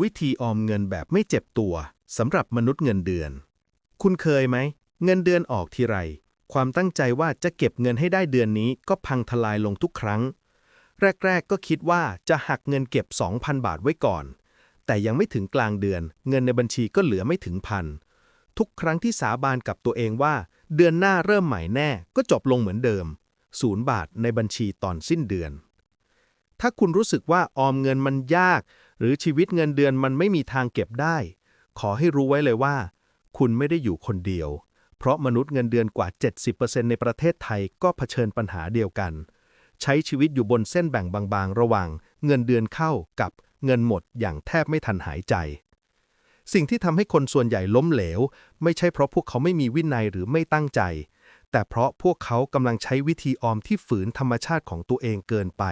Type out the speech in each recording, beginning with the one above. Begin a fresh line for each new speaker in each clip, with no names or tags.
วิธีออมเงินแบบไม่เจ็บตัวสำหรับมนุษย์เงินเดือน คุณเคยไหม เงินเดือนออกทีไร ความตั้งใจว่าจะเก็บเงินให้ได้เดือนนี้ก็พังทลายลงทุกครั้ง แรก ๆ ก็คิดว่าจะหักเงินเก็บ 2,000 บาทไว้ก่อน แต่ยังไม่ถึงกลางเดือน เงินในบัญชีก็เหลือไม่ถึงพันทุกครั้งที่สาบานกับตัวเองว่า เดือนหน้าเริ่มใหม่แน่ก็จบลงเหมือนเดิมศูนย์บาทในบัญชีตอนสิ้นเดือน ถ้าคุณรู้สึกว่าออมเงินมันยาก หรือชีวิตเงินเดือนมันไม่มีทางเก็บได้ ขอให้รู้ไว้เลยว่า คุณไม่ได้อยู่คนเดียว เพราะมนุษย์เงินเดือนกว่า 70%ในประเทศไทยก็เผชิญปัญหาเดียวกัน ใช้ชีวิตอยู่บนเส้นแบ่งบางๆ ระหว่างเงินเดือนเข้ากับเงินหมดอย่างแทบไม่ทันหายใจ สิ่งที่ทำให้คนส่วนใหญ่ล้มเหลว ไม่ใช่เพราะพวกเขาไม่มีวินัยหรือไม่ตั้งใจ แต่เพราะพวกเขากำลังใช้วิธีออมที่ฝืนธรรมชาติของตัวเองเกินไป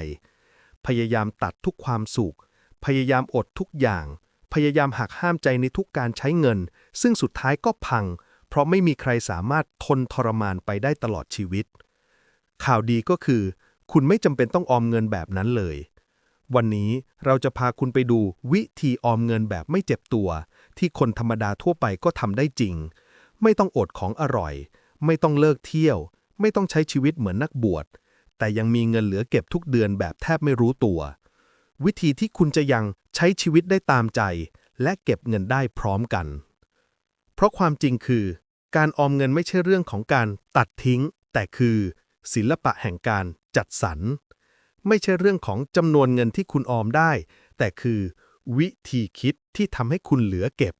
พยายามตัดทุกความสุข พยายามอดทุกอย่าง พยายามหักห้ามใจในทุกการใช้เงิน ซึ่งสุดท้ายก็พัง เพราะไม่มีใครสามารถทนทรมานไปได้ตลอดชีวิต ข่าวดีก็คือ คุณไม่จำเป็นต้องออมเงินแบบนั้นเลย วันนี้เราจะพาคุณไปดูวิธีออมเงินแบบไม่เจ็บตัว ที่คนธรรมดาทั่วไปก็ทำได้จริง ไม่ต้องอดของอร่อย ไม่ต้องเลิกเที่ยว ไม่ต้องใช้ชีวิตเหมือนนักบวชแต่ยังมีเงินเหลือเก็บทุกเดือนแบบแทบไม่รู้ตัว วิธีที่คุณจะยังใช้ชีวิตได้ตามใจ และเก็บเงินได้พร้อมกัน เพราะความจริงคือ การออมเงินไม่ใช่เรื่องของการตัดทิ้ง แต่คือ ศิลปะแห่งการจัดสรร ไม่ใช่เรื่องของจำนวนเงินที่คุณออมได้ แต่คือ วิธีคิดที่ทำให้คุณเหลือเก็บ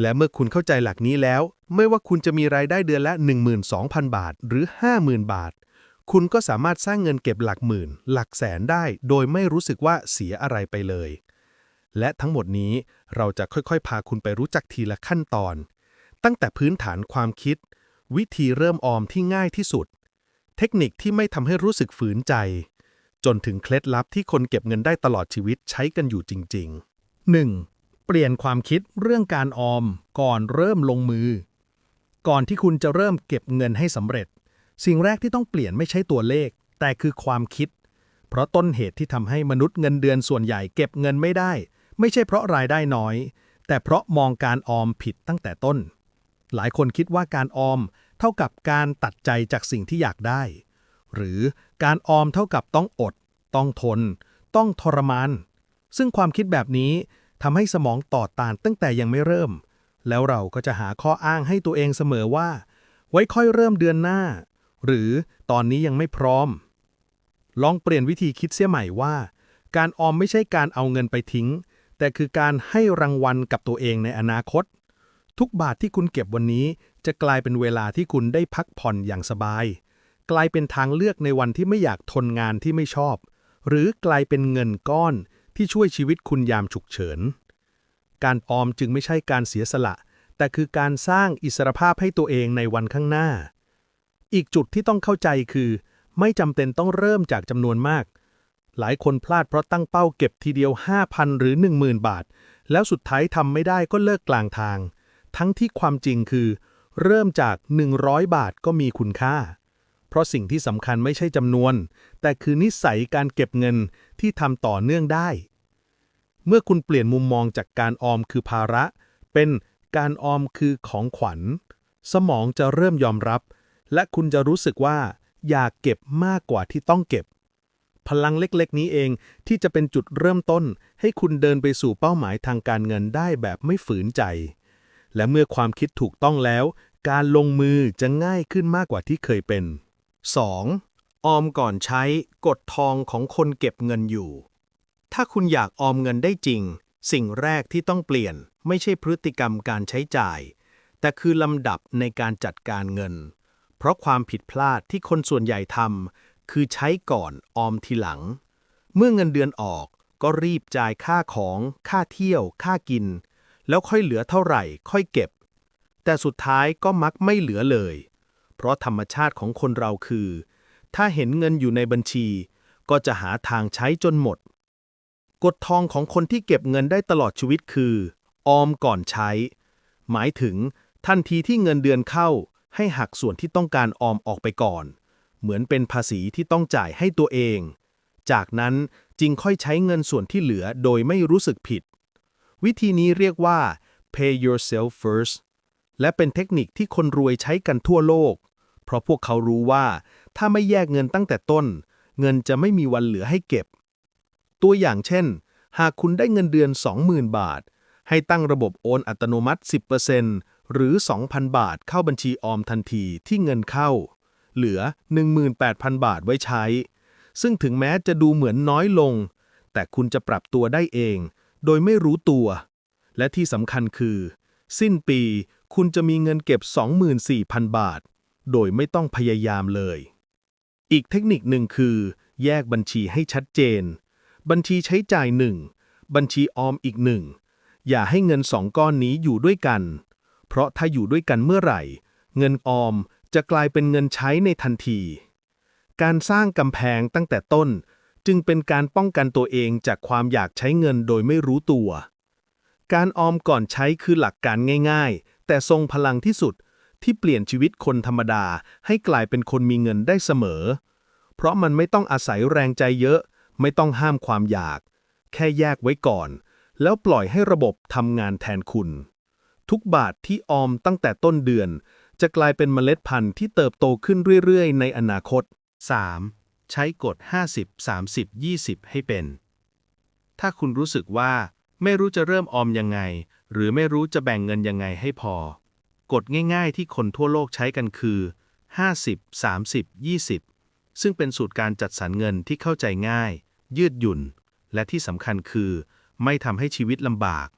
และเมื่อคุณเข้าใจหลักนี้แล้ว ไม่ว่าคุณจะมีรายได้เดือนละ 12,000 บาทหรือ 50,000 บาท คุณก็สามารถสร้างเงินเก็บหลักหมื่น หลักแสนได้ โดยไม่รู้สึกว่าเสียอะไรไปเลย และทั้งหมดนี้เราจะค่อยๆ พาคุณไปรู้จักทีละขั้นตอน ตั้งแต่พื้นฐานความคิด วิธีเริ่มออมที่ง่ายที่สุด เทคนิคที่ไม่ทำให้รู้สึกฝืนใจ จนถึงเคล็ดลับที่คนเก็บเงินได้ตลอดชีวิตใช้กันอยู่จริง ๆ 1. เปลี่ยนความคิดเรื่องการออมก่อนเริ่มลงมือ ก่อนที่คุณจะเริ่มเก็บเงินให้สำเร็จ สิ่งแรกที่ต้องเปลี่ยนไม่ใช่ตัวเลข แต่คือความคิด เพราะต้นเหตุที่ทำให้มนุษย์เงินเดือนส่วนใหญ่เก็บเงินไม่ได้ ไม่ใช่เพราะรายได้น้อย แต่เพราะมองการออมผิดตั้งแต่ต้น หลายคนคิดว่าการออมเท่ากับการตัดใจจากสิ่งที่อยากได้ หรือการออมเท่ากับต้องอด ต้องทน ต้องทรมาน ซึ่งความคิดแบบนี้ทำให้สมองต่อตานตั้งแต่ยังไม่เริ่ม แล้วเราก็จะหาข้ออ้างให้ตัวเองเสมอว่า ไว้ค่อยเริ่มเดือนหน้า หรือตอนนี้ยังไม่พร้อม ลองเปลี่ยนวิธีคิดเสียใหม่ว่า การออมไม่ใช่การเอาเงินไปทิ้ง แต่คือการให้รางวัลกับตัวเองในอนาคต ทุกบาทที่คุณเก็บวันนี้ จะกลายเป็นเวลาที่คุณได้พักผ่อนอย่างสบาย กลายเป็นทางเลือกในวันที่ไม่อยากทนงานที่ไม่ชอบ หรือกลายเป็นเงินก้อนที่ช่วยชีวิตคุณยามฉุกเฉิน การออมจึงไม่ใช่การเสียสละ แต่คือการสร้างอิสรภาพให้ตัวเองในวันข้างหน้า อีกจุดที่ต้องเข้าใจคือ ไม่จำเป็นต้องเริ่มจากจำนวนมาก หลายคนพลาดเพราะตั้งเป้าเก็บทีเดียว 5,000 หรือ 10,000 บาท แล้วสุดท้ายทำไม่ได้ก็เลิกกลางทาง ทั้งที่ความจริงคือ เริ่มจาก 100 บาทก็มีคุณค่า เพราะสิ่งที่สำคัญไม่ใช่จำนวน แต่คือนิสัยการเก็บเงินที่ทำต่อเนื่องได้ เมื่อคุณเปลี่ยนมุมมองจากการออมคือภาระ เป็นการออมคือของขวัญ สมองจะเริ่มยอมรับ และคุณจะรู้สึกว่า อยากเก็บมากกว่าที่ต้องเก็บ พลังเล็กๆ นี้เองที่จะเป็นจุดเริ่มต้น ให้คุณเดินไปสู่เป้าหมายทางการเงินได้แบบไม่ฝืนใจ และเมื่อความคิดถูกต้องแล้ว การลงมือจะง่ายขึ้นมากกว่าที่เคยเป็น 2. ออมก่อนใช้กฎทองของคนเก็บเงินอยู่ ถ้าคุณอยากออมเงินได้จริง สิ่งแรกที่ต้องเปลี่ยน ไม่ใช่พฤติกรรมการใช้จ่าย แต่คือลำดับในการจัดการเงิน ราะความผิดพลาดที่คนส่วนใหญ่ทำคือใช้ก่อนออมทีหลัง เมื่อเงินเดือนออกก็รีบจ่ายค่าของ ค่าเที่ยว ค่ากิน แล้วค่อยเหลือเท่าไหร่ ค่อยเก็บ แต่สุดท้ายก็มักไม่เหลือเลย เพราะธรรมชาติของคนเราคือ ถ้าเห็นเงินอยู่ในบัญชี ก็จะหาทางใช้จนหมด กฎทองของคนที่เก็บเงินได้ตลอดชีวิตคือ ออมก่อนใช้ หมายถึงทันทีที่เงินเดือนเข้า ให้หักส่วนที่ต้องการออมออกไปก่อน เหมือนเป็นภาษีที่ต้องจ่ายให้ตัวเอง จากนั้นจึงค่อยใช้เงินส่วนที่เหลือโดยไม่รู้สึกผิด วิธีนี้เรียกว่า pay yourself first และเป็นเทคนิคที่คนรวยใช้กันทั่วโลก เพราะพวกเขารู้ว่า ถ้าไม่แยกเงินตั้งแต่ต้น เงินจะไม่มีวันเหลือให้เก็บ ตัวอย่างเช่น หากคุณได้เงินเดือน 20,000 บาท ให้ตั้งระบบโอนอัตโนมัติ 10% หรือ 2,000 บาทเข้าบัญชีออมทันทีที่เงินเข้า เหลือ 18,000 บาทไว้ใช้ ซึ่งถึงแม้จะดูเหมือนน้อยลง แต่คุณจะปรับตัวได้เอง โดยไม่รู้ตัว และที่สำคัญคือ สิ้นปีคุณจะมีเงินเก็บ 24,000 บาท โดยไม่ต้องพยายามเลย อีกเทคนิคหนึ่งคือ แยกบัญชีให้ชัดเจน บัญชีใช้จ่ายหนึ่งบัญชีออมอีกหนึ่งอย่าให้เงินสองก้อนนี้อยู่ด้วยกัน เพราะถ้าอยู่ด้วยกันเมื่อไหร่ เงินออมจะกลายเป็นเงินใช้ในทันที การสร้างกำแพงตั้งแต่ต้น จึงเป็นการป้องกันตัวเองจากความอยากใช้เงินโดยไม่รู้ตัว การออมก่อนใช้คือหลักการง่าย ๆ แต่ทรงพลังที่สุดที่เปลี่ยนชีวิตคนธรรมดาให้กลายเป็นคนมีเงินได้เสมอ เพราะมันไม่ต้องอาศัยแรงใจเยอะ ไม่ต้องห้ามความอยาก แค่แยกไว้ก่อน แล้วปล่อยให้ระบบทำงานแทนคุณ ทุกบาทที่ออมตั้งแต่ต้นเดือน จะกลายเป็นเมล็ดพันธุ์ที่เติบโตขึ้นเรื่อยๆ ในอนาคต 3. ใช้กฎ 50 30 20 ให้เป็น ถ้าคุณรู้สึกว่าไม่รู้จะเริ่มออมยังไง หรือไม่รู้จะแบ่งเงินยังไงให้พอ กฎง่ายๆ ที่คนทั่วโลกใช้กันคือ 50 30 20 ซึ่งเป็นสูตรการจัดสรรเงินที่เข้าใจง่าย ยืดหยุ่น และที่สำคัญคือ ไม่ทำให้ชีวิตลำบาก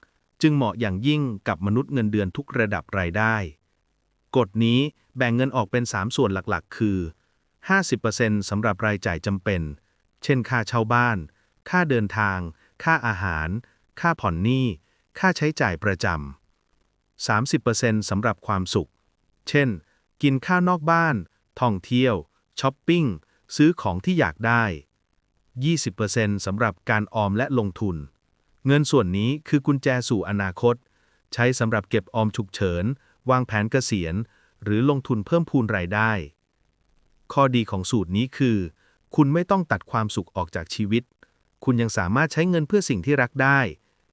จึงเหมาะอย่างยิ่งกับมนุษย์เงินเดือนทุกระดับรายได้ กฎนี้แบ่งเงินออกเป็น 3 ส่วนหลักๆ คือ 50%สำหรับรายจ่ายจำเป็น เช่น ค่าเช่าบ้าน ค่าเดินทาง ค่าอาหาร ค่าผ่อนหนี้ ค่าใช้จ่ายประจำ30%สำหรับความสุข เช่น กินข้าวนอกบ้าน ท่องเที่ยว ช้อปปิ้ง ซื้อของที่อยากได้ 20%สำหรับการออมและลงทุน เงินส่วนนี้คือกุญแจสู่อนาคต ใช้สำหรับเก็บออมฉุกเฉิน วางแผนเกษียณ หรือลงทุนเพิ่มพูนรายได้ ข้อดีของสูตรนี้คือ คุณไม่ต้องตัดความสุขออกจากชีวิต คุณยังสามารถใช้เงินเพื่อสิ่งที่รักได้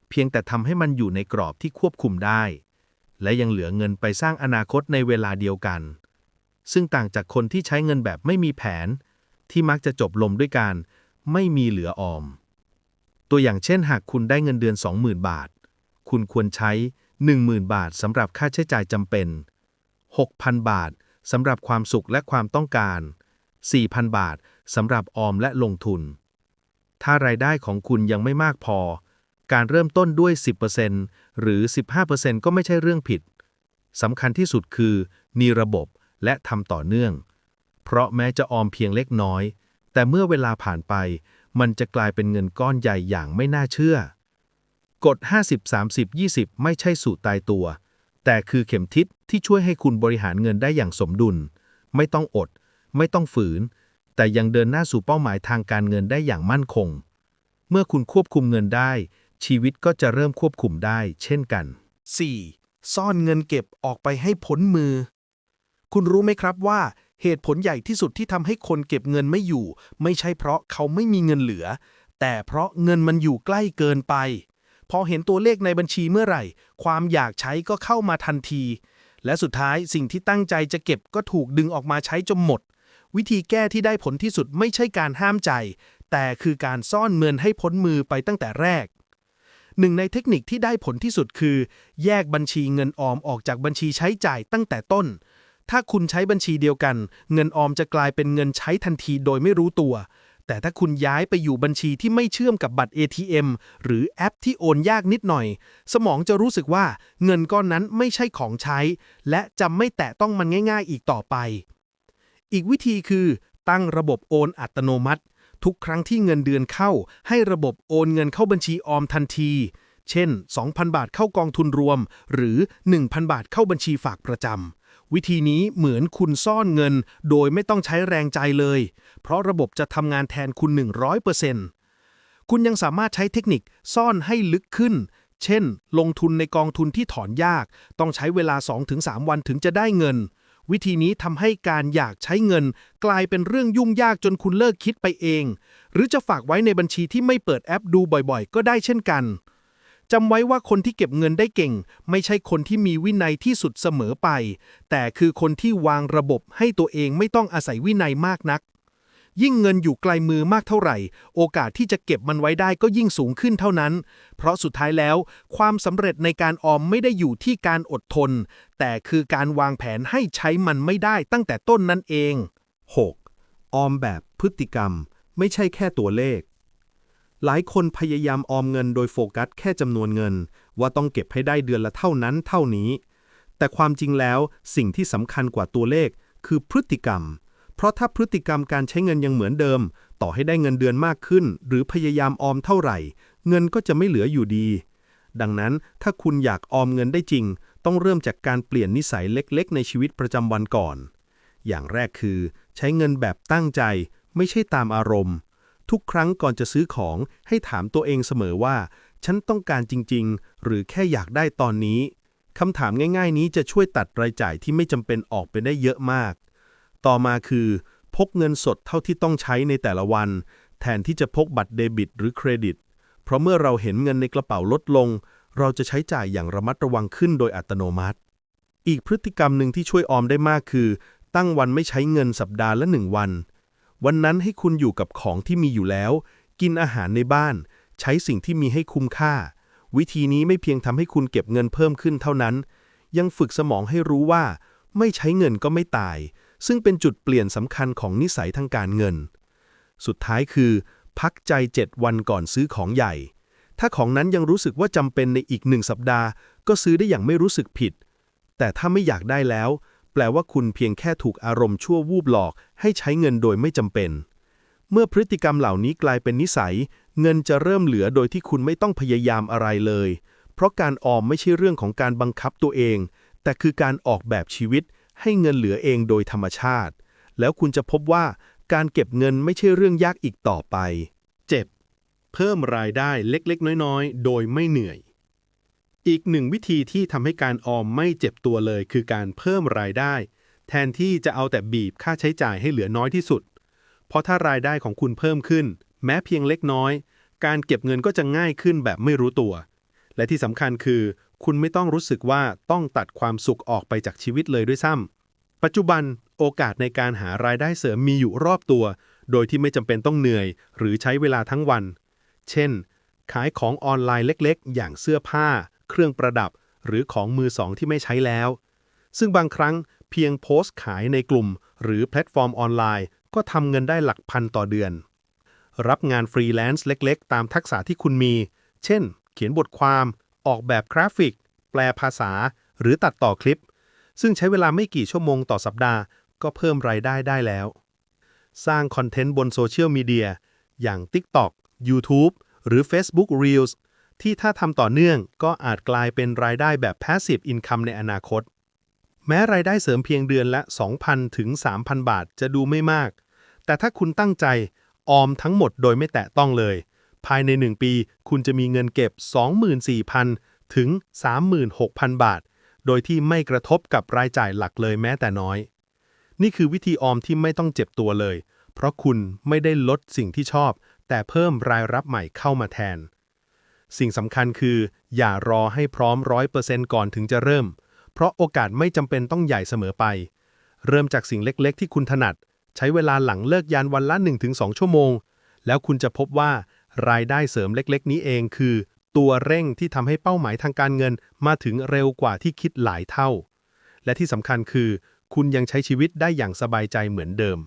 เพียงแต่ทำให้มันอยู่ในกรอบที่ควบคุมได้ และยังเหลือเงินไปสร้างอนาคตในเวลาเดียวกัน ซึ่งต่างจากคนที่ใช้เงินแบบไม่มีแผน ที่มักจะจบลงด้วยการไม่มีเหลือออม ตัวอย่างเช่นหากคุณได้เงินเดือน 20,000 บาท คุณควรใช้ 10,000 บาทสำหรับค่าใช้จ่ายจำเป็น 6,000 บาทสำหรับความสุขและความต้องการ 4,000 บาทสำหรับออมและลงทุน ถ้ารายได้ของคุณยังไม่มากพอ การเริ่มต้นด้วย 10%หรือ 15%ก็ไม่ใช่เรื่องผิดสำคัญที่สุดคือมีระบบและทำต่อเนื่อง เพราะแม้จะออมเพียงเล็กน้อย แต่เมื่อเวลาผ่านไป มันจะกลายเป็นเงินก้อนใหญ่อย่างไม่น่าเชื่อ กฎ 50 30 20 ไม่ใช่สูตรตายตัว แต่คือเข็มทิศที่ช่วยให้คุณบริหารเงินได้อย่างสมดุล ไม่ต้องอด ไม่ต้องฝืน แต่ยังเดินหน้าสู่เป้าหมายทางการเงินได้อย่างมั่นคง เมื่อคุณควบคุมเงินได้ ชีวิตก็จะเริ่มควบคุมได้ เช่นกัน
4. ซ่อนเงินเก็บออกไปให้พ้นมือ คุณรู้ไหมครับว่า เหตุผลใหญ่ที่สุดที่ทำให้คนเก็บเงินไม่อยู่ ไม่ใช่เพราะเขาไม่มีเงินเหลือ แต่เพราะเงินมันอยู่ใกล้เกินไป พอเห็นตัวเลขในบัญชีเมื่อไหร่ ความอยากใช้ก็เข้ามาทันที และสุดท้ายสิ่งที่ตั้งใจจะเก็บก็ถูกดึงออกมาใช้จนหมด วิธีแก้ที่ได้ผลที่สุดไม่ใช่การห้ามใจ แต่คือการซ่อนเงินให้พ้นมือไปตั้งแต่แรกหนึ่งในเทคนิคที่ได้ผลที่สุดคือ แยกบัญชีเงินออมออกจากบัญชีใช้จ่ายตั้งแต่ต้น ถ้าคุณใช้บัญชีเดียวกัน เงินออมจะกลายเป็นเงินใช้ทันทีโดยไม่รู้ตัว แต่ถ้าคุณย้ายไปอยู่บัญชีที่ไม่เชื่อมกับบัตร ATM หรือแอปที่โอนยากนิดหน่อย สมองจะรู้สึกว่าเงินก้อนนั้นไม่ใช่ของใช้ และจะไม่แตะต้องมันง่าย ๆ อีกต่อไป อีกวิธีคือตั้งระบบโอนอัตโนมัติ ทุกครั้งที่เงินเดือนเข้า ให้ระบบโอนเงินเข้าบัญชีออมทันที เช่น 2,000 บาทเข้ากองทุนรวม หรือ 1,000 บาทเข้าบัญชีฝากประจำ วิธีนี้เหมือนคุณซ่อนเงิน โดยไม่ต้องใช้แรงใจเลย เพราะระบบจะทำงานแทนคุณ 100%คุณยังสามารถใช้เทคนิคซ่อนให้ลึกขึ้น เช่น ลงทุนในกองทุนที่ถอนยาก ต้องใช้เวลา 2-3 วันถึงจะได้เงิน วิธีนี้ทำให้การอยากใช้เงิน กลายเป็นเรื่องยุ่งยากจนคุณเลิกคิดไปเอง หรือจะฝากไว้ในบัญชีที่ไม่เปิดแอปดูบ่อยๆ ก็ได้เช่นกัน จำไว้ว่าคนที่เก็บเงินได้เก่ง ไม่ใช่คนที่มีวินัยที่สุดเสมอไป แต่คือคนที่วางระบบให้ตัวเองไม่ต้องอาศัยวินัยมากนัก ยิ่งเงินอยู่ไกลมือมากเท่าไหร่ โอกาสที่จะเก็บมันไว้ได้ก็ยิ่งสูงขึ้นเท่านั้น เพราะสุดท้ายแล้ว ความสำเร็จในการออมไม่ได้อยู่ที่การอดทน แต่คือการวางแผนให้ใช้มันไม่ได้ตั้งแต่ต้นนั่นเอง
6. ออมแบบพฤติกรรม ไม่ใช่แค่ตัวเลข หลายคนพยายามออมเงินโดยโฟกัสแค่จำนวนเงิน ว่าต้องเก็บให้ได้เดือนละเท่านั้นเท่านี้ แต่ความจริงแล้วสิ่งที่สำคัญกว่าตัวเลขคือพฤติกรรม เพราะถ้าพฤติกรรมการใช้เงินยังเหมือนเดิม ต่อให้ได้เงินเดือนมากขึ้น หรือพยายามออมเท่าไหร่ เงินก็จะไม่เหลืออยู่ดี ดังนั้นถ้าคุณอยากออมเงินได้จริง ต้องเริ่มจากการเปลี่ยนนิสัยเล็กๆ ในชีวิตประจำวันก่อน อย่างแรกคือ ใช้เงินแบบตั้งใจ ไม่ใช่ตามอารมณ์ ทุกครั้งก่อนจะซื้อของให้ถามตัวเองเสมอว่า ฉันต้องการจริง ๆ หรือแค่อยากได้ตอนนี้คำถามง่าย ๆ นี้จะช่วยตัดรายจ่ายที่ไม่จำเป็นออกไปได้เยอะมาก ต่อมาคือ พกเงินสดเท่าที่ต้องใช้ในแต่ละวัน แทนที่จะพกบัตรเดบิต หรือเครดิต เพราะเมื่อเราเห็นเงินในกระเป๋าลดลง เราจะใช้จ่ายอย่างระมัดระวังขึ้นโดยอัตโนมัติ อีกพฤติกรรมหนึ่งที่ช่วยออมได้มากคือ ตั้งวันไม่ใช้เงินสัปดาห์ละหนึ่งวัน วันนั้นให้คุณอยู่กับของที่มีอยู่แล้ว กินอาหารในบ้าน ใช้สิ่งที่มีให้คุ้มค่า วิธีนี้ไม่เพียงทำให้คุณเก็บเงินเพิ่มขึ้นเท่านั้น ยังฝึกสมองให้รู้ว่า ไม่ใช้เงินก็ไม่ตาย ซึ่งเป็นจุดเปลี่ยนสำคัญของนิสัยทางการเงิน สุดท้ายคือ พักใจ 7 วันก่อนซื้อของใหญ่ ถ้าของนั้นยังรู้สึกว่าจำเป็นในอีกหนึ่งสัปดาห์ ก็ซื้อได้อย่างไม่รู้สึกผิด แต่ถ้าไม่อยากได้แล้ว แปลว่าคุณเพียงแค่ถูกอารมณ์ชั่ววูบหลอก ให้ใช้เงินโดยไม่จำเป็น เมื่อพฤติกรรมเหล่านี้กลายเป็นนิสัย เงินจะเริ่มเหลือโดยที่คุณไม่ต้องพยายามอะไรเลย เพราะการออมไม่ใช่เรื่องของการบังคับตัวเอง แต่คือการออกแบบชีวิตให้เงินเหลือเองโดยธรรมชาติ แล้วคุณจะพบว่าการเก็บเงินไม่ใช่เรื่องยากอีกต่อไป 7. เพิ่มรายได้เล็กๆ น้อยๆ โดยไม่เหนื่อย อีกหนึ่งวิธีที่ทำให้การออมไม่เจ็บตัวเลย คือการเพิ่มรายได้ แทนที่จะเอาแต่บีบค่าใช้จ่ายให้เหลือน้อยที่สุด เพราะถ้ารายได้ของคุณเพิ่มขึ้น แม้เพียงเล็กน้อย การเก็บเงินก็จะง่ายขึ้นแบบไม่รู้ตัว และที่สำคัญคือ คุณไม่ต้องรู้สึกว่าต้องตัดความสุขออกไปจากชีวิตเลยด้วยซ้ำปัจจุบันโอกาสในการหารายได้เสริมมีอยู่รอบตัว โดยที่ไม่จำเป็นต้องเหนื่อย หรือใช้เวลาทั้งวัน เช่น ขายของออนไลน์เล็กๆ อย่างเสื้อผ้า เครื่องประดับ หรือของมือสองที่ไม่ใช้แล้ว ซึ่งบางครั้ง เพียงโพสต์ขายในกลุ่ม หรือแพลตฟอร์มออนไลน์ ก็ทำเงินได้หลักพันต่อเดือน รับงานฟรีแลนซ์เล็กๆ ตามทักษะที่คุณมี เช่น เขียนบทความ ออกแบบกราฟิก แปลภาษา หรือตัดต่อคลิป ซึ่งใช้เวลาไม่กี่ชั่วโมงต่อสัปดาห์ ก็เพิ่มรายได้ได้แล้ว สร้างคอนเทนต์บนโซเชียลมีเดียอย่าง TikTok YouTube หรือ Facebook Reels ที่ถ้าทำต่อเนื่องก็อาจกลายเป็นรายได้แบบ Passive Income ในอนาคต แม้รายได้เสริมเพียงเดือนละ 2,000 ถึง 3,000 บาทจะดูไม่มาก แต่ถ้าคุณตั้งใจออมทั้งหมดโดยไม่แตะต้องเลย ภายใน 1 ปีคุณจะมีเงินเก็บ 24,000 ถึง 36,000 บาท โดยที่ไม่กระทบกับรายจ่ายหลักเลยแม้แต่น้อย นี่คือวิธีออมที่ไม่ต้องเจ็บตัวเลย เพราะคุณไม่ได้ลดสิ่งที่ชอบ แต่เพิ่มรายรับใหม่เข้ามาแทน สิ่งสำคัญคือ อย่ารอให้พร้อมร้อยเปอร์เซนต์ก่อนถึงจะเริ่ม เพราะโอกาสไม่จำเป็นต้องใหญ่เสมอไป เริ่มจากสิ่งเล็กๆ ที่คุณถนัด ใช้เวลาหลังเลิกยานวันละ 1-2 ชั่วโมง แล้วคุณจะพบว่ารายได้เสริมเล็กๆ นี้เองคือ ตัวเร่งที่ทำให้เป้าหมายทางการเงินมาถึงเร็วกว่าที่คิดหลายเท่า และที่สำคัญคือ คุณยังใช้ชีวิตได้อย่างสบายใจเหมือนเดิม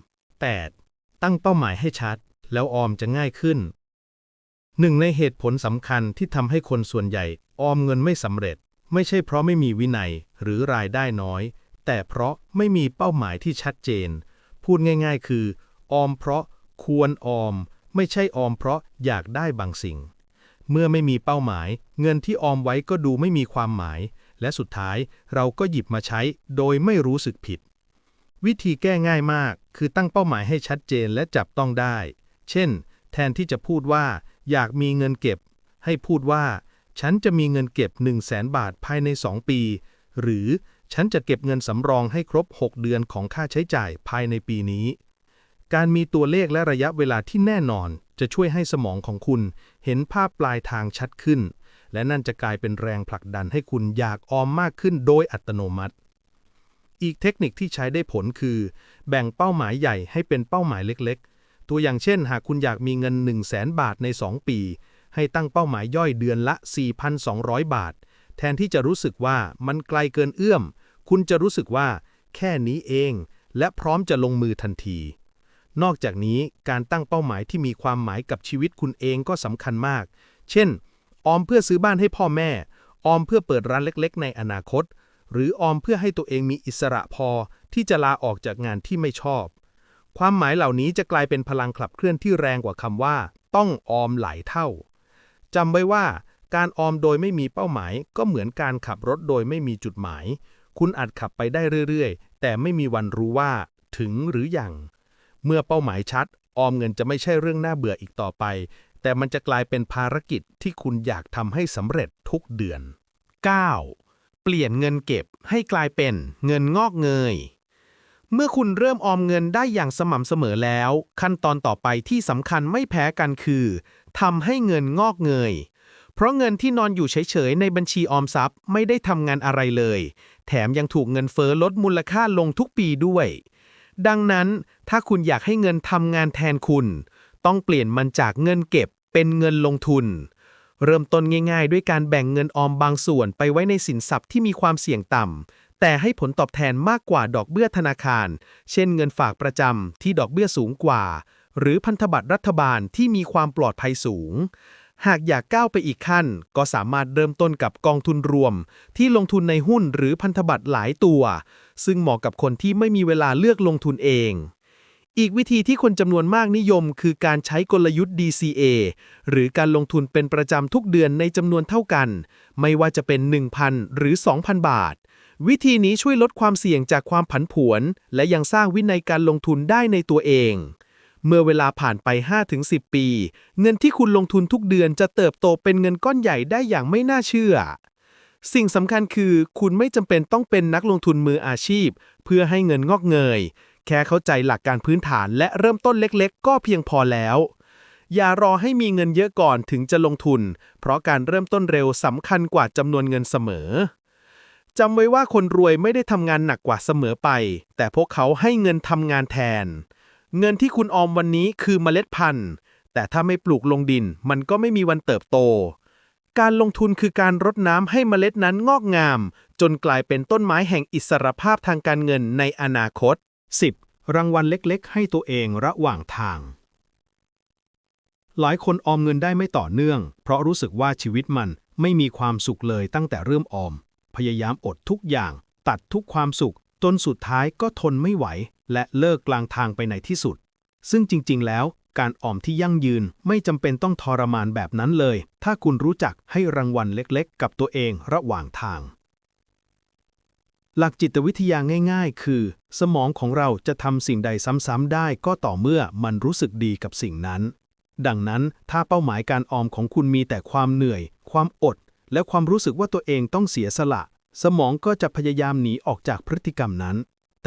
8. ตั้งเป้าหมายให้ชัด แล้วออมจะง่ายขึ้นหนึ่งในเหตุผลสำคัญที่ทำให้คนส่วนใหญ่ออมเงินไม่สำเร็จ ไม่ใช่เพราะไม่มีวินัยหรือรายได้น้อย แต่เพราะไม่มีเป้าหมายที่ชัดเจน พูดง่ายๆ คือ ออมเพราะควรออม ไม่ใช่ออมเพราะอยากได้บางสิ่ง เมื่อไม่มีเป้าหมาย เงินที่ออมไว้ก็ดูไม่มีความหมาย และสุดท้ายเราก็หยิบมาใช้โดยไม่รู้สึกผิด วิธีแก้ง่ายมาก คือตั้งเป้าหมายให้ชัดเจนและจับต้องได้ เช่น แทนที่จะพูดว่า อยากมีเงินเก็บ ให้พูดว่า ฉันจะมีเงินเก็บ 1 0 0 0 0แสนบาทภายใน 2 ปี หรือฉันจะเก็บเงินสำรองให้ครบ 6 เดือนของค่าใช้จ่ายภายในปีนี้ การมีตัวเลขและระยะเวลาที่แน่นอน จะช่วยให้สมองของคุณ เห็นภาพปลายทางชัดขึ้น
และนั่นจะกลายเป็นแรงผลักดันให้คุณอยากออมมากขึ้นโดยอัตโนมัติ อีกเทคนิคที่ใช้ได้ผลคือ แบ่งเป้าหมายใหญ่ให้เป็นเป้าหมายเล็ก ๆ ตัวอย่างเช่น หากคุณอยากมีเงิน 1 0 0 0 0แบาทใน 2 ปี ให้ตั้งเป้าหมายย่อยเดือนละ 4,200 บาท แทนที่จะรู้สึกว่ามันไกลเกินเอื้อม คุณจะรู้สึกว่า แค่นี้เอง และพร้อมจะลงมือทันที นอกจากนี้การตั้งเป้าหมายที่มีความหมายกับชีวิตคุณเองก็สำคัญมาก เช่น ออมเพื่อซื้อบ้านให้พ่อแม่ ออมเพื่อเปิดร้านเล็กๆ ในอนาคต หรือออมเพื่อให้ตัวเองมีอิสระพอที่จะลาออกจากงานที่ไม่ชอบ ความหมายเหล่านี้จะกลายเป็นพลังขับเคลื่อนที่แรงกว่าคำว่า ต้องออมหลายเท่า จำไว้ว่าการออมโดยไม่มีเป้าหมาย ก็เหมือนการขับรถโดยไม่มีจุดหมาย คุณอาจขับไปได้เรื่อยๆ แต่ไม่มีวันรู้ว่า ถึงหรือยัง เมื่อเป้าหมายชัด ออมเงินจะไม่ใช่เรื่องน่าเบื่ออีกต่อไป แต่มันจะกลายเป็นภารกิจที่คุณอยากทำให้สำเร็จทุกเดือน
9. เปลี่ยนเงินเก็บให้กลายเป็นเงินงอกเงย เมื่อคุณเริ่มออมเงินได้อย่างสม่ำเสมอแล้ว ขั้นตอนต่อไปที่สำคัญไม่แพ้กันคือ ทำให้เงินงอกเงย เพราะเงินที่นอนอยู่เฉยๆ ในบัญชีออมทรัพย์ไม่ได้ทำงานอะไรเลย แถมยังถูกเงินเฟ้อลดมูลค่าลงทุกปีด้วย ดังนั้นถ้าคุณอยากให้เงินทำงานแทนคุณ ต้องเปลี่ยนมันจากเงินเก็บเป็นเงินลงทุน เริ่มต้นง่าย ๆ ด้วยการแบ่งเงินออมบางส่วนไปไว้ในสินทรัพย์ที่มีความเสี่ยงต่ำแต่ให้ผลตอบแทนมากกว่าดอกเบี้ยธนาคาร เช่นเงินฝากประจำที่ดอกเบี้ยสูงกว่า หรือพันธบัตรรัฐบาลที่มีความปลอดภัยสูง หากอยากก้าวไปอีกขั้น ก็สามารถเริ่มต้นกับกองทุนรวม ที่ลงทุนในหุ้นหรือพันธบัตรหลายตัว ซึ่งเหมาะกับคนที่ไม่มีเวลาเลือกลงทุนเอง อีกวิธีที่คนจำนวนมากนิยม คือการใช้กลยุทธ์ DCA หรือการลงทุนเป็นประจำทุกเดือนในจำนวนเท่ากัน ไม่ว่าจะเป็น 1,000 หรือ 2,000 บาทวิธีนี้ช่วยลดความเสี่ยงจากความผันผวน และยังสร้างวินัยการลงทุนได้ในตัวเอง เมื่อเวลาผ่านไป 5-10 ปี เงินที่คุณลงทุนทุกเดือนจะเติบโตเป็นเงินก้อนใหญ่ได้อย่างไม่น่าเชื่อ สิ่งสำคัญคือ คุณไม่จำเป็นต้องเป็นนักลงทุนมืออาชีพ เพื่อให้เงินงอกเงย แค่เข้าใจหลักการพื้นฐานและเริ่มต้นเล็กๆ ก็เพียงพอแล้ว อย่ารอให้มีเงินเยอะก่อนถึงจะลงทุน เพราะการเริ่มต้นเร็วสำคัญกว่าจำนวนเงินเสมอจำไว้ว่าคนรวยไม่ได้ทำงานหนักกว่าเสมอไป แต่พวกเขาให้เงินทำงานแทน เงินที่คุณออมวันนี้คือเมล็ดพันธุ์ แต่ถ้าไม่ปลูกลงดิน มันก็ไม่มีวันเติบโต การลงทุนคือการรดน้ำให้เมล็ดนั้นงอกงาม จนกลายเป็นต้นไม้แห่งอิสรภาพทางการเงินในอนาคต
10. รางวัลเล็กๆ ให้ตัวเองระหว่างทาง หลายคนออมเงินได้ไม่ต่อเนื่อง เพราะรู้สึกว่าชีวิตมันไม่มีความสุขเลยตั้งแต่เริ่มออม พยายามอดทุกอย่าง ตัดทุกความสุขจนสุดท้ายก็ทนไม่ไหว และเลิกกลางทางไปในที่สุด ซึ่งจริง ๆ แล้ว การออมที่ยั่งยืนไม่จำเป็นต้องทรมานแบบนั้นเลย ถ้าคุณรู้จักให้รางวัลเล็กๆ กับตัวเองระหว่างทาง หลักจิตวิทยาง่าย ๆ คือ สมองของเราจะทำสิ่งใดซ้ำๆได้ก็ต่อเมื่อมันรู้สึกดีกับสิ่งนั้น ดังนั้นถ้าเป้าหมายการออมของคุณมีแต่ความเหนื่อย ความอด และความรู้สึกว่าตัวเองต้องเสียสละ สมองก็จะพยายามหนีออกจากพฤติกรรมนั้น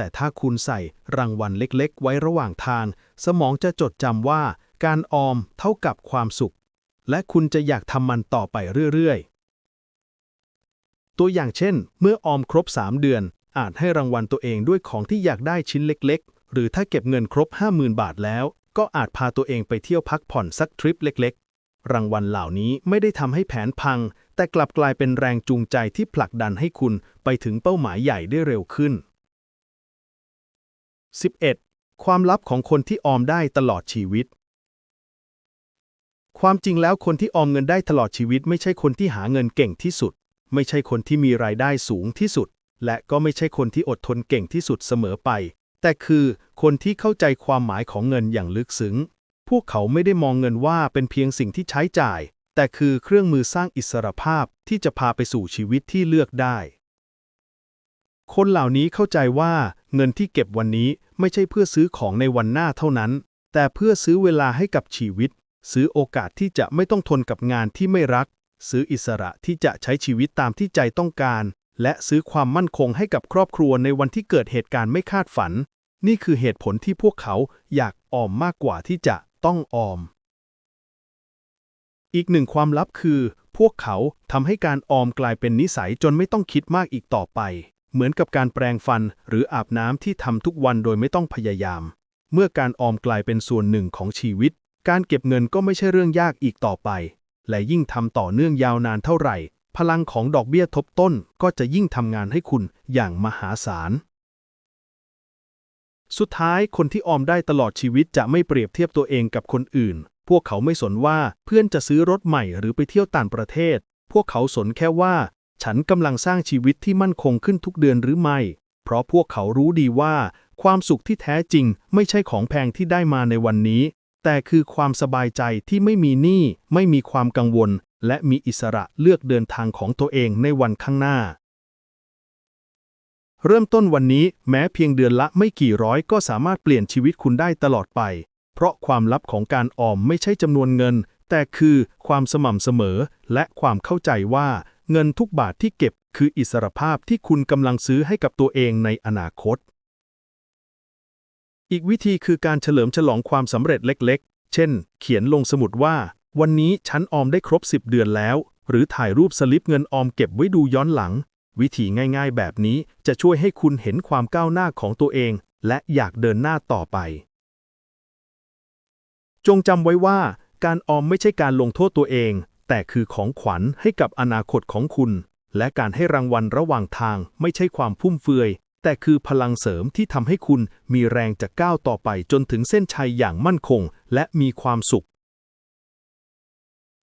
แต่ถ้าคุณใส่รางวัลเล็กๆ ไว้ระหว่างทาง สมองจะจดจำว่า การออมเท่ากับความสุข และคุณจะอยากทำมันต่อไปเรื่อยๆ ตัวอย่างเช่น เมื่อออมครบ 3 เดือน อาจให้รางวัลตัวเองด้วยของที่อยากได้ชิ้นเล็กๆ หรือถ้าเก็บเงินครบ 50,000 บาทแล้ว ก็อาจพาตัวเองไปเที่ยวพักผ่อนสักทริปเล็กๆรางวัลเหล่านี้ไม่ได้ทำให้แผนพัง แต่กลับกลายเป็นแรงจูงใจที่ผลักดันให้คุณไปถึงเป้าหมายใหญ่ได้เร็วขึ้น 11. ความลับของคนที่ออมได้ตลอดชีวิต ความจริงแล้วคนที่ออมเงินได้ตลอดชีวิต ไม่ใช่คนที่หาเงินเก่งที่สุด ไม่ใช่คนที่มีรายได้สูงที่สุด และก็ไม่ใช่คนที่อดทนเก่งที่สุดเสมอไป แต่คือคนที่เข้าใจความหมายของเงินอย่างลึกซึ้ง พวกเขาไม่ได้มองเงินว่าเป็นเพียงสิ่งที่ใช้จ่าย แต่คือเครื่องมือสร้างอิสรภาพที่จะพาไปสู่ชีวิตที่เลือกได้ คนเหล่านี้เข้าใจว่าเงินที่เก็บวันนี้ไม่ใช่เพื่อซื้อของในวันหน้าเท่านั้น แต่เพื่อซื้อเวลาให้กับชีวิต ซื้อโอกาสที่จะไม่ต้องทนกับงานที่ไม่รัก ซื้ออิสระที่จะใช้ชีวิตตามที่ใจต้องการ และซื้อความมั่นคงให้กับครอบครัวในวันที่เกิดเหตุการณ์ไม่คาดฝัน นี่คือเหตุผลที่พวกเขาอยากออมมากกว่าที่จะต้องออม อีกหนึ่งความลับคือ พวกเขาทำให้การออมกลายเป็นนิสัยจนไม่ต้องคิดมากอีกต่อไป เหมือนกับการแปรงฟันหรืออาบน้ำที่ทำทุกวันโดยไม่ต้องพยายาม เมื่อการออมกลายเป็นส่วนหนึ่งของชีวิต การเก็บเงินก็ไม่ใช่เรื่องยากอีกต่อไป และยิ่งทำต่อเนื่องยาวนานเท่าไหร่ พลังของดอกเบี้ยทบต้นก็จะยิ่งทำงานให้คุณอย่างมหาศาล สุดท้ายคนที่ออมได้ตลอดชีวิตจะไม่เปรียบเทียบตัวเองกับคนอื่น พวกเขาไม่สนว่าเพื่อนจะซื้อรถใหม่หรือไปเที่ยวต่างประเทศ พวกเขาสนแค่ว่า ฉันกำลังสร้างชีวิตที่มั่นคงขึ้นทุกเดือนหรือไม่ เพราะพวกเขารู้ดีว่า ความสุขที่แท้จริงไม่ใช่ของแพงที่ได้มาในวันนี้ แต่คือความสบายใจที่ไม่มีหนี้ไม่มีความกังวล และมีอิสระเลือกเดินทางของตัวเองในวันข้างหน้า เริ่มต้นวันนี้แม้เพียงเดือนละไม่กี่ร้อยก็สามารถเปลี่ยนชีวิตคุณได้ตลอดไป เพราะความลับของการออมไม่ใช่จำนวนเงิน แต่คือความสม่ำเสมอและความเข้าใจว่า เงินทุกบาทที่เก็บคืออิสรภาพที่คุณกำลังซื้อให้กับตัวเองในอนาคต อีกวิธีคือการเฉลิมฉลองความสำเร็จเล็กๆ เช่น เขียนลงสมุดว่า วันนี้ฉันออมได้ครบ 10 เดือนแล้ว หรือถ่ายรูปสลิปเงินออมเก็บไว้ดูย้อนหลัง วิธีง่ายๆ แบบนี้จะช่วยให้คุณเห็นความก้าวหน้าของตัวเอง และอยากเดินหน้าต่อไป จงจำไว้ว่าการออมไม่ใช่การลงโทษตัวเอง แต่คือของขวัญให้กับอนาคตของคุณ และการให้รางวัลระหว่างทางไม่ใช่ความฟุ่มเฟือย แต่คือพลังเสริมที่ทำให้คุณมีแรงจะก้าวต่อไปจนถึงเส้นชัยอย่างมั่นคง และมีความสุข